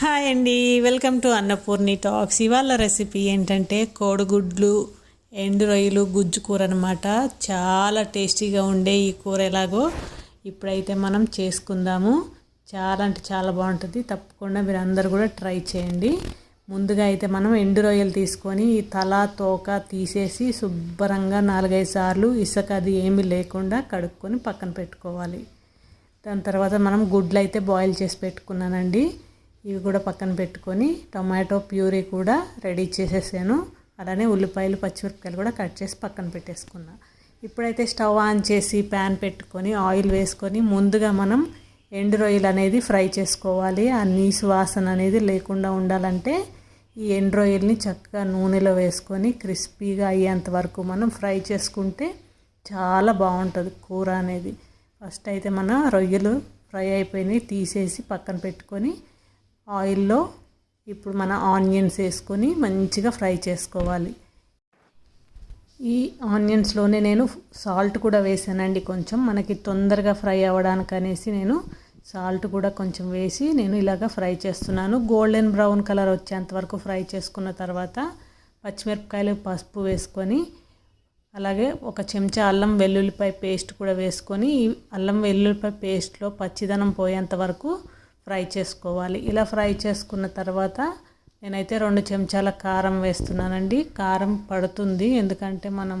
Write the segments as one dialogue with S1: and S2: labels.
S1: Hi అండి welcome to Annapurni talks. ఇవాళ recipe ఏంటంటే కోడిగుడ్లు ఎండు రొయ్యలు గుజ్జు కూర అనమాట చాలా టేస్టీగా ఉండే ఈ కూర ఎలాగో ఇప్పుడైతే మనం చేసుకుందాము. చాలా అంటే చాలా బాగుంటుంది. తప్పకుండా మీరు అందరు కూడా ట్రై చేయండి. ముందుగా అయితే మనం ఎండు రొయ్యలు తీసుకొని ఈ తల తోక తీసేసి శుభ్రంగా నాలుగైదు సార్లు ఇసుక అది ఏమీ లేకుండా కడుక్కొని పక్కన పెట్టుకోవాలి. దాని తర్వాత మనం గుడ్లు అయితే బాయిల్ చేసి పెట్టుకున్నానండి. ఇవి కూడా పక్కన పెట్టుకొని టొమాటో ప్యూరీ కూడా రెడీ చేసేసాను. అలానే ఉల్లిపాయలు పచ్చిమిరపకాయలు కూడా కట్ చేసి పక్కన పెట్టేసుకున్నా. ఇప్పుడైతే స్టవ్ ఆన్ చేసి ప్యాన్ పెట్టుకొని ఆయిల్ వేసుకొని ముందుగా మనం ఎండు రొయ్యలు అనేది ఫ్రై చేసుకోవాలి. ఆ నీసు వాసన అనేది లేకుండా ఉండాలంటే ఈ ఎండు రొయ్యల్ని చక్కగా నూనెలో వేసుకొని క్రిస్పీగా అయ్యేంత వరకు మనం ఫ్రై చేసుకుంటే చాలా బాగుంటుంది కూర అనేది. ఫస్ట్ అయితే మన రొయ్యలు ఫ్రై అయిపోయినాయి తీసేసి పక్కన పెట్టుకొని ఆయిల్లో ఇప్పుడు మన ఆనియన్స్ వేసుకొని మంచిగా ఫ్రై చేసుకోవాలి. ఈ ఆనియన్స్లోనే నేను సాల్ట్ కూడా వేసానండి కొంచెం. మనకి తొందరగా ఫ్రై అవ్వడానికి అనేసి నేను సాల్ట్ కూడా కొంచెం వేసి నేను ఇలాగ ఫ్రై చేస్తున్నాను. గోల్డెన్ బ్రౌన్ కలర్ వచ్చేంత వరకు ఫ్రై చేసుకున్న తర్వాత పచ్చిమిరపకాయలు పసుపు వేసుకొని అలాగే ఒక చెంచా అల్లం వెల్లుల్లిపాయ పేస్ట్ కూడా వేసుకొని ఈ అల్లం వెల్లుల్లిపాయ పేస్ట్లో పచ్చిదనం పోయేంత వరకు ఫ్రై చేసుకోవాలి. ఇలా ఫ్రై చేసుకున్న తర్వాత నేనైతే రెండు చెంచాల కారం వేస్తున్నానండి. కారం పడుతుంది. ఎందుకంటే మనం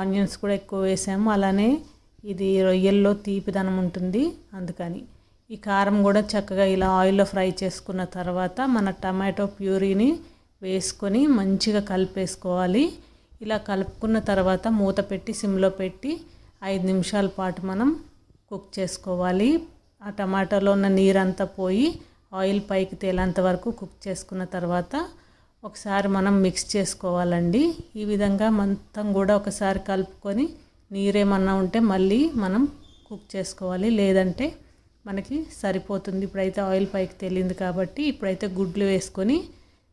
S1: ఆనియన్స్ కూడా ఎక్కువ వేసాము. అలానే ఇది రొయ్యల్లో తీపిదనం ఉంటుంది. అందుకని ఈ కారం కూడా చక్కగా ఇలా ఆయిల్లో ఫ్రై చేసుకున్న తర్వాత మన టమాటో ప్యూరీని వేసుకొని మంచిగా కలిపేసుకోవాలి. ఇలా కలుపుకున్న తర్వాత మూత పెట్టి సిమ్లో పెట్టి ఐదు నిమిషాల పాటు మనం కుక్ చేసుకోవాలి. ఆ టమాటాలో ఉన్న నీరంతా పోయి ఆయిల్ పైకి తేలేంత వరకు కుక్ చేసుకున్న తర్వాత ఒకసారి మనం మిక్స్ చేసుకోవాలండి. ఈ విధంగా మొత్తం కూడా ఒకసారి కలుపుకొని నీరేమన్నా ఉంటే మళ్ళీ మనం కుక్ చేసుకోవాలి. లేదంటే మనకి సరిపోతుంది. ఇప్పుడైతే ఆయిల్ పైకి తేలింది కాబట్టి ఇప్పుడైతే గుడ్లు వేసుకొని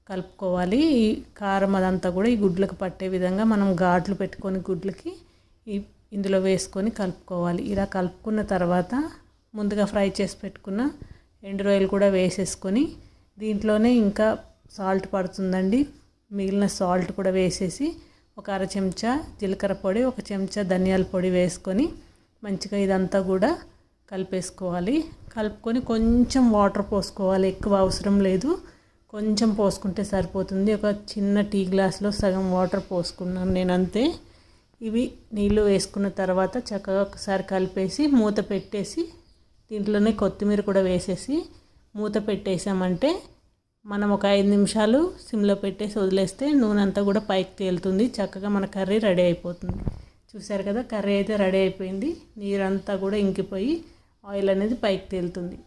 S1: కలుపుకోవాలి. ఈ కారం అదంతా కూడా ఈ గుడ్లకు పట్టే విధంగా మనం ఘాట్లు పెట్టుకొని గుడ్లకి ఇందులో వేసుకొని కలుపుకోవాలి. ఇలా కలుపుకున్న తర్వాత ముందుగా ఫ్రై చేసి పెట్టుకున్న ఎండు రొయ్యలు కూడా వేసేసుకొని దీంట్లోనే ఇంకా సాల్ట్ పడుతుందండి. మిగిలిన సాల్ట్ కూడా వేసేసి ఒక అర చెంచా జీలకర్ర పొడి ఒక చెంచా ధనియాల పొడి వేసుకొని మంచిగా ఇదంతా కూడా కలిపేసుకోవాలి. కలుపుకొని కొంచెం వాటర్ పోసుకోవాలి. ఎక్కువ అవసరం లేదు. కొంచెం పోసుకుంటే సరిపోతుంది. ఒక చిన్న టీ గ్లాస్లో సగం వాటర్ పోసుకున్నాను నేను అంతే ఇవి నీళ్ళు వేసుకున్న తర్వాత చక్కగా ఒకసారి కలిపేసి మూత పెట్టేసి దీంట్లోనే కొత్తిమీర కూడా వేసేసి మూత పెట్టేసామంటే మనం ఒక ఐదు నిమిషాలు సిమ్లో పెట్టేసి వదిలేస్తే నూనె అంతా కూడా పైకి తేలుతుంది. చక్కగా మన కర్రీ రెడీ అయిపోతుంది. చూసారు కదా కర్రీ అయితే రెడీ అయిపోయింది. నీరంతా కూడా ఇంకిపోయి ఆయిల్ అనేది పైకి తేలుతుంది.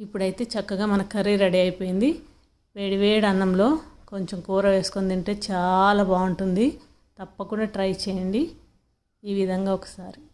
S1: ఇప్పుడైతే చక్కగా మన కర్రీ రెడీ అయిపోయింది. వేడి వేడి అన్నంలో కొంచెం కూర వేసుకొని తింటే చాలా బాగుంటుంది. తప్పకుండా ట్రై చేయండి. ఈ విధంగా ఒకసారి.